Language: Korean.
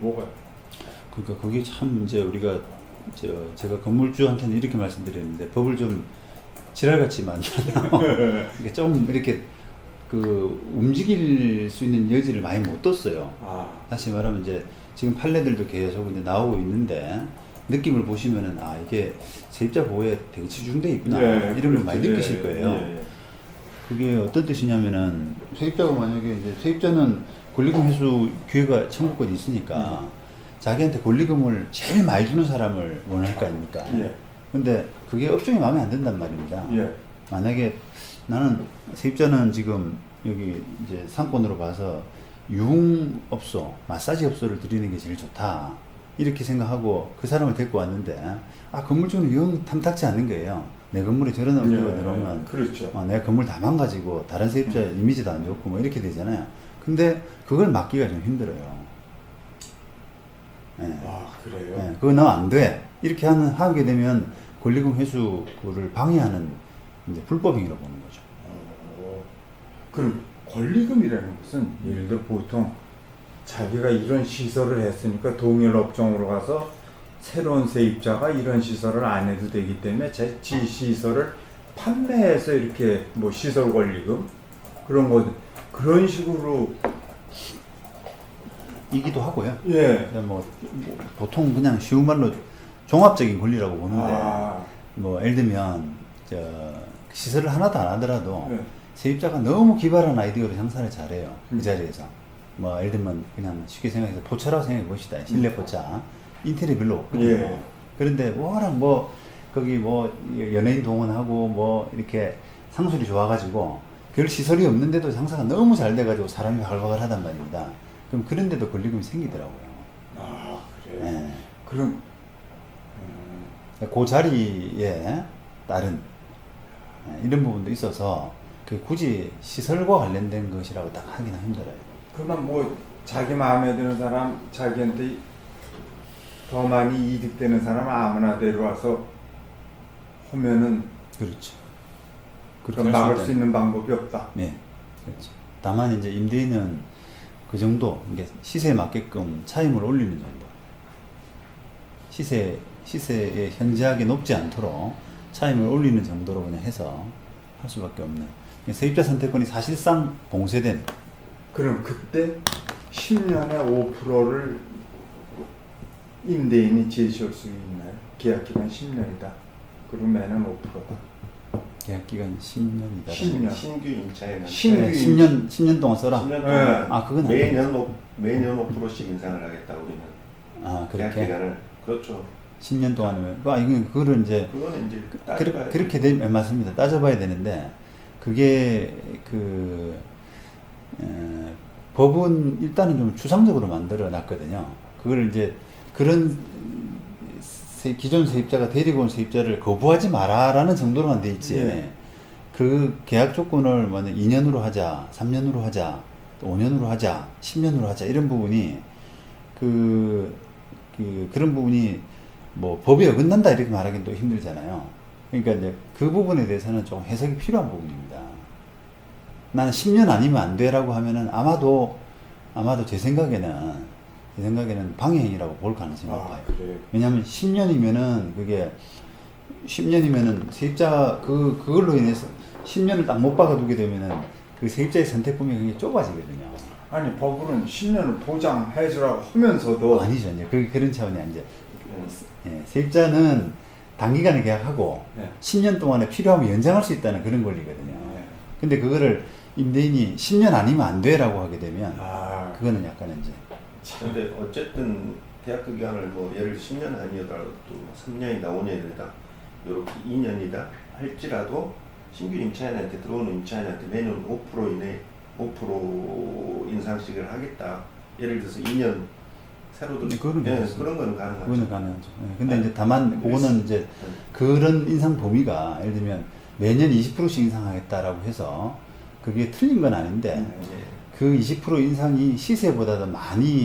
뭐가? 그러니까 그게 참 이제 우리가 저 제가 건물주한테는 이렇게 말씀드렸는데 법을 좀 지랄같이 만들어요. 이게 좀 이렇게 그 움직일 수 있는 여지를 많이 못 뒀어요. 아, 다시 말하면 이제 지금 판례들도 계속 이제 나오고 있는데 느낌을 보시면은 아 이게 세입자 보호에 되게 치중돼 있구나 예, 이런 걸 많이 그렇죠. 느끼실 예, 거예요. 예, 예. 그게 어떤 뜻이냐면은 세입자가 만약에 이제 세입자는 권리금 회수 기회가 청구권이 있으니까 자기한테 권리금을 제일 많이 주는 사람을 원할 거 아닙니까? 예. 근데 그게 업종이 마음에 안 든단 말입니다. 예. 만약에 나는 세입자는 지금 여기 이제 상권으로 봐서 유흥업소, 마사지 업소를 드리는 게 제일 좋다. 이렇게 생각하고 그 사람을 데리고 왔는데 아 건물주는 영 탐탁지 않는 거예요. 내 건물에 저런 업소가 들어오면 그렇죠. 어, 내 건물 다 망가지고 다른 세입자 이미지도 안 좋고 뭐 이렇게 되잖아요. 근데 그걸 막기가 좀 힘들어요. 예. 아, 그래요? 예, 그거 너안 돼. 이렇게 하는, 하게 되면 권리금 회수를 방해하는 이제 불법 행위로 보는 거죠. 어, 그럼 권리금이라는 것은 예를 들어 보통 자기가 이런 시설을 했으니까 동일 업종으로 가서 새로운 세입자가 이런 시설을 안 해도 되기 때문에 제지 시설을 판매해서 이렇게 뭐 시설 권리금 그런 거 그런 식으로 이기도 하고요. 예. 뭐, 뭐 보통 그냥 쉬운 말로 종합적인 권리라고 보는데 아, 뭐 예를 들면 저 시설을 하나도 안 하더라도 네. 세입자가 너무 기발한 아이디어로 장사를 잘해요. 음. 그 자리에서. 뭐 예를 들면 그냥 쉽게 생각해서 포차라고 생각해 봅시다. 실내 포차. 인테리어 별로 없거든요. 예. 그런데 워낙 뭐 거기 뭐 연예인 동원하고 뭐 이렇게 상술이 좋아가지고 별 시설이 없는데도 장사가 너무 잘 돼가지고 사람이 활발하단 말입니다. 그럼 그런데도 권리금이 생기더라고요. 아 그래요. 예. 그럼 음, 그 자리에 따른 예, 이런 부분도 있어서 그 굳이 시설과 관련된 것이라고 딱 하기는 힘들어요. 그러면 뭐 자기 마음에 드는 사람 자기한테 더 많이 이득되는 사람 아무나 데려와서 하면은 그렇죠. 그럼 할 막을 수 있는 방법이 없다. 네, 그렇죠. 다만 이제 임대인은 그 정도 이게 시세에 맞게끔 차임을 올리는 정도. 시세 시세에 현저하게 높지 않도록 차임을 올리는 정도로 그냥 해서 할 수밖에 없는. 세입자 선택권이 사실상 봉쇄된 그럼 그때 10년에 5%를 임대인이 제시할 수 있나요? 계약 기간 10년이다. 그러면은 5%다. 계약 기간 10년이다. 10년. 신규 임차에는 신규 네, 10년 10년 동안 써라. 10년 네. 동안 아, 그건 안 매년 5, 매년 5%씩 인상을 하겠다 우리는 아 계약 그렇게 기간을 그렇죠 10년 동안이면 아 이건 그거를 이제 그거는 이제 그, 따져봐야 렇게 되면 맞습니다. 따져봐야 되는데 그게 그 에, 법은 일단은 좀 추상적으로 만들어 놨거든요. 그걸 이제 그런 세- 기존 세입자가 데리고 온 세입자를 거부하지 마라라는 정도로만 돼 있지. 예. 그 계약 조건을 만약 2년으로 하자, 3년으로 하자, 또 5년으로 하자, 10년으로 하자 이런 부분이 그, 그 그런 부분이 뭐 법에 어긋난다 이렇게 말하기는 또 힘들잖아요. 그러니까 이제 그 부분에 대해서는 좀 해석이 필요한 부분입니다. 나는 10년 아니면 안 돼라고 하면은 아마도 아마도 제 생각에는 제 생각에는 방해행위라고 볼 가능성이 아, 높아요. 그래요. 왜냐하면 10년이면은 그게 10년이면은 세입자 그 그걸로 인해서 10년을 딱못 박아두게 되면은 그 세입자의 선택 범위가 굉장히 좁아지거든요. 아니 법으로는 10년을 보장해주라고 하면서도 아니죠, 이제 그 그런 차원이 아니죠. 예, 세입자는 단기간에 계약하고 네. 10년 동안에 필요하면 연장할 수 있다는 그런 권리거든요. 네. 근데 그거를 임대인이 10년 아니면 안 돼라고 하게 되면 아, 그거는 약간 이제 근데 어쨌든 계약 기간을 뭐 예를 들어 10년 아니더라도 3년이다 5년이다 이렇게 2년이다 할지라도 신규 임차인한테 들어오는 임차인한테 매년 5% 이내 5% 인상씩을 하겠다 예를 들어서 2년 새로 들 네, 그거는 예, 괜찮습니다. 그런 건 가능하죠 그거는 가능하죠. 예, 근데 네. 이제 다만 그거는 이제 그런 인상 범위가 예를 들면 매년 20%씩 인상하겠다라고 해서 그게 틀린 건 아닌데 음. 예. 그20% 인상이 시세보다 더 많이